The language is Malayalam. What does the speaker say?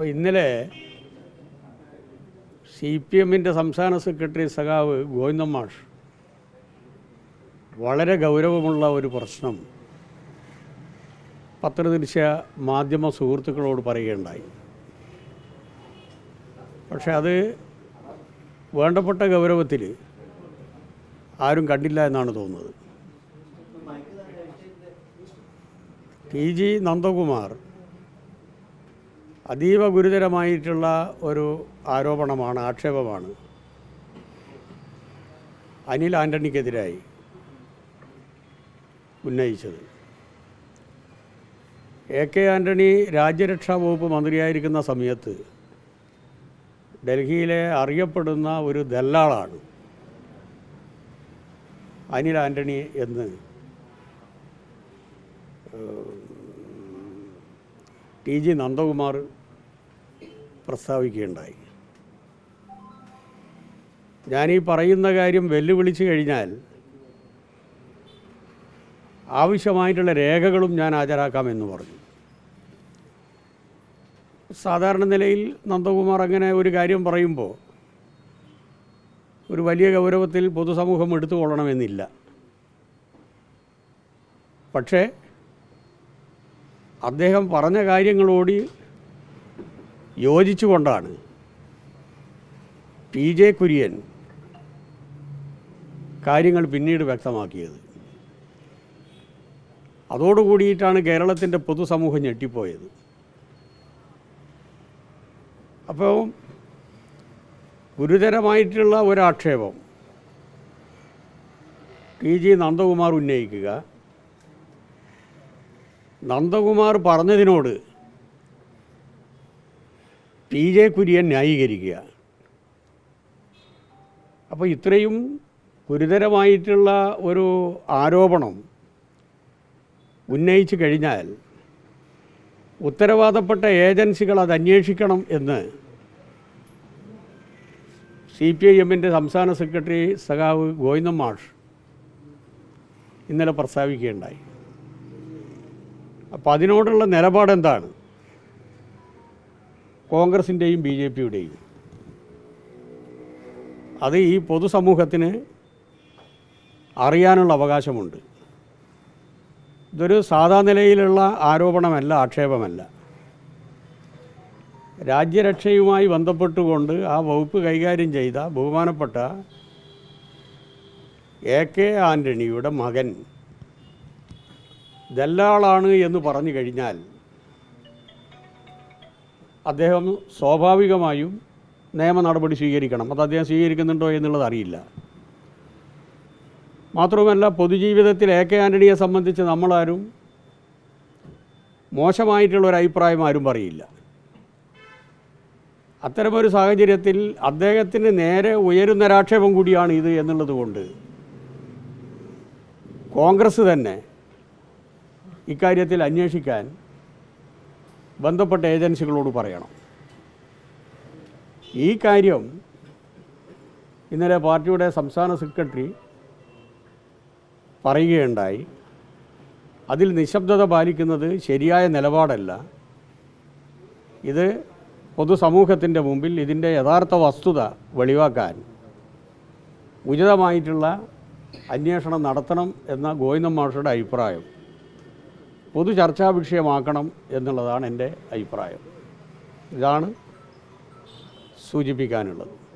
അപ്പോൾ ഇന്നലെ സി പി എമ്മിന്റെ സംസ്ഥാന സെക്രട്ടറി സഖാവ് ഗോവിന്ദമാഷ് വളരെ ഗൗരവമുള്ള ഒരു പ്രശ്നം പത്രദൃശ്യ മാധ്യമ സുഹൃത്തുക്കളോട് പറയുകയുണ്ടായി. പക്ഷെ അത് വേണ്ടപ്പെട്ട ഗൗരവത്തിൽ ആരും കണ്ടില്ല എന്നാണ് തോന്നുന്നത്. ടി ജി നന്ദകുമാർ അതീവ ഗുരുതരമായിട്ടുള്ള ഒരു ആരോപണമാണ് ആക്ഷേപമാണ്. അനിൽ ആന്റണിക്കെതിരായി ഉന്നയിച്ചത്. എ കെ ആന്റണി രാജ്യരക്ഷാ വകുപ്പ് മന്ത്രിയായിരിക്കുന്ന സമയത്ത് ഡൽഹിയിലെ അറിയപ്പെടുന്ന ഒരു ദല്ലാളാണ് അനിൽ ആന്റണി എന്ന് ടി ജി നന്ദകുമാർ പ്രസ്താവിക്കുകയുണ്ടായി. ഞാനീ പറയുന്ന കാര്യം വെല്ലുവിളിച്ചു കഴിഞ്ഞാൽ ആവശ്യമായിട്ടുള്ള രേഖകളും ഞാൻ ഹാജരാക്കാമെന്ന് പറഞ്ഞു. സാധാരണ നിലയിൽ നന്ദകുമാർ അങ്ങനെ ഒരു കാര്യം പറയുമ്പോൾ ഒരു വലിയ ഗൗരവത്തിൽ പൊതുസമൂഹം എടുത്തുകൊള്ളണമെന്നില്ല. പക്ഷേ അദ്ദേഹം പറഞ്ഞ കാര്യങ്ങളോട് യോജിച്ചുകൊണ്ടാണ് പി ജെ കുര്യൻ കാര്യങ്ങൾ പിന്നീട് വ്യക്തമാക്കിയത്. അതോടുകൂടിയിട്ടാണ് കേരളത്തിന്റെ പൊതുസമൂഹം ഞെട്ടിപ്പോയത്. അപ്പോൾ ഗുരുതരമായിട്ടുള്ള ഒരാക്ഷേപം ടി ജി നന്ദകുമാർ ഉന്നയിക്കുക. നന്ദകുമാർ പറഞ്ഞതിനോട് പി ജെ കുര്യൻ ന്യായീകരിക്കുക. അപ്പോൾ ഇത്രയും ഗുരുതരമായിട്ടുള്ള ഒരു ആരോപണം ഉന്നയിച്ചു കഴിഞ്ഞാൽ ഉത്തരവാദപ്പെട്ട ഏജൻസികൾ അത് അന്വേഷിക്കണം എന്ന് സി പി ഐ എമ്മിന്റെ സംസ്ഥാന സെക്രട്ടറി സഖാവ് ഗോവിന്ദൻ മാഷ് ഇന്നലെ പ്രസ്താവിക്കുകയുണ്ടായി. അപ്പോൾ അതിനോടുള്ള നിലപാടെന്താണ്? കോൺഗ്രസിന്റെയും ബി ജെ പിയുടെയും. അത് ഈ പൊതുസമൂഹത്തിന് അറിയാനുള്ള അവകാശമുണ്ട്. ഇതൊരു സാധാ നിലയിലുള്ള ആരോപണമല്ല ആക്ഷേപമല്ല. രാജ്യരക്ഷയുമായി ബന്ധപ്പെട്ടുകൊണ്ട് ആ വകുപ്പ് കൈകാര്യം ചെയ്ത ബഹുമാനപ്പെട്ട എ കെ ആന്റണിയുടെ മകൻ ദല്ലാളാണ് എന്ന് പറഞ്ഞു കഴിഞ്ഞാൽ അദ്ദേഹം സ്വാഭാവികമായും നിയമ നടപടി സ്വീകരിക്കണം. അത് അദ്ദേഹം സ്വീകരിക്കുന്നുണ്ടോ എന്നുള്ളത് അറിയില്ല. മാത്രവുമല്ല പൊതുജീവിതത്തിൽ എ കെ ആന്റണിയെ സംബന്ധിച്ച് നമ്മളാരും മോശമായിട്ടുള്ള ഒരു അഭിപ്രായം ആരും പറയില്ല. അത്തരമൊരു സാഹചര്യത്തിൽ അദ്ദേഹത്തിന് നേരെ ഉയരുന്നൊരാക്ഷേപം കൂടിയാണ് ഇത് എന്നുള്ളത് കൊണ്ട് കോൺഗ്രസ് തന്നെ ഇക്കാര്യത്തിൽ അന്വേഷിക്കാൻ ബന്ധപ്പെട്ട ഏജൻസികളോട് പറയണം. ഈ കാര്യം ഇന്നലെ പാർട്ടിയുടെ സംസ്ഥാന സെക്രട്ടറി പറയുകയുണ്ടായി. അതിൽ നിശബ്ദത പാലിക്കുന്നത് ശരിയായ നിലപാടല്ല. ഇത് പൊതുസമൂഹത്തിന്റെ മുമ്പിൽ ഇതിന്റെ യഥാർത്ഥ വസ്തുത വെളിവാക്കാൻ ഉചിതമായിട്ടുള്ള അന്വേഷണം നടത്തണം എന്ന ഗോവിന്ദൻ മാഷയുടെ അഭിപ്രായം. പൊതു ചർച്ചാ വിഷയമാക്കണം എന്നുള്ളതാണ് എന്റെ അഭിപ്രായം. ഇതാണ് സൂചിപ്പിക്കാനുള്ളത്.